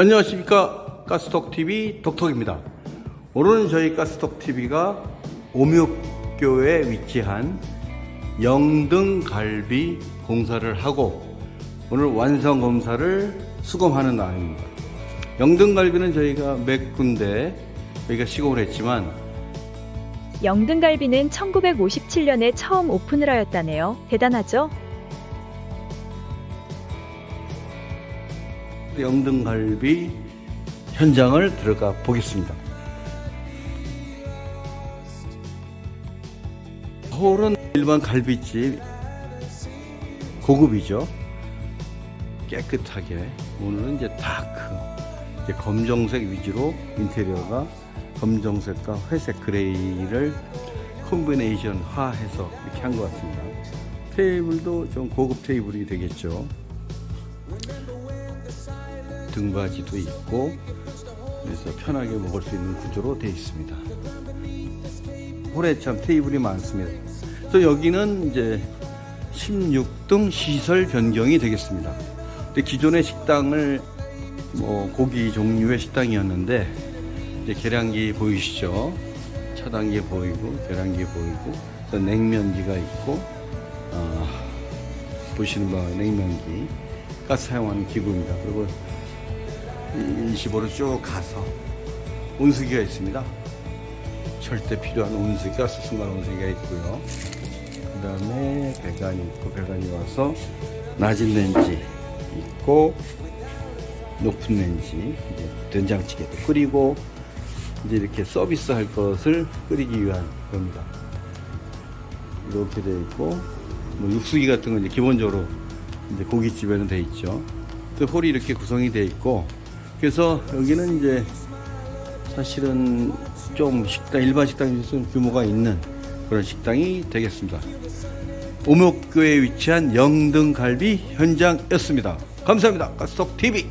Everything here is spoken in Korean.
안녕하십니까 가스톡TV 독톡입니다 오늘은 저희 가스톡TV가 오묘교에 위치한 영등갈비 공사를 하고 오늘 완성 검사를 수검하는 날입니다 영등갈비는 저희가 몇 군데 저희가 시공을 했지만 영등갈비는 1957년에 처음 오픈을 하였다네요. 대단하죠? 영등갈비 현장을 들어가 보겠습니다. 홀은 일반 갈비집 고급이죠. 깨끗하게 오늘은 이제 다크 이제 검정색 위주로 인테리어가 검정색과 회색 그레이를 콤비네이션화해서 이렇게 한 것 같습니다. 테이블도 좀 고급 테이블이 되겠죠. 등받이도 있고 그래서 편하게 먹을 수 있는 구조로 되어 있습니다. 홀에 참 테이블이 많습니다. 그래서 여기는 이제 16등 시설 변경이 되겠습니다. 근데 기존의 식당을 뭐 고기 종류의 식당이었는데 이제 계량기 보이시죠? 차단기 보이고 계량기 보이고 또 냉면기가 있고 아, 보시는 바와 냉면기 가스 사용하는 기구입니다. 그리고 25로 쭉 가서 온수기가 있습니다. 절대 필요한 온수기가 수승관 온수기가 있고요. 그 다음에 배관이 있고 배관이 와서 낮은 렌지 있고 높은 렌지 이제 된장찌개도 끓이고 이제 이렇게 서비스 할 것을 끓이기 위한 겁니다. 이렇게 되어 있고 뭐 육수기 같은 건 이제 기본적으로 이제 고깃집에는 돼 있죠. 또 홀이 이렇게 구성이 돼 있고 그래서 여기는 이제 사실은 좀 식당 일반 식당에 서 규모가 있는 그런 식당이 되겠습니다. 오목교에 위치한 영등갈비 현장이었습니다. 감사합니다. 가스톡 TV.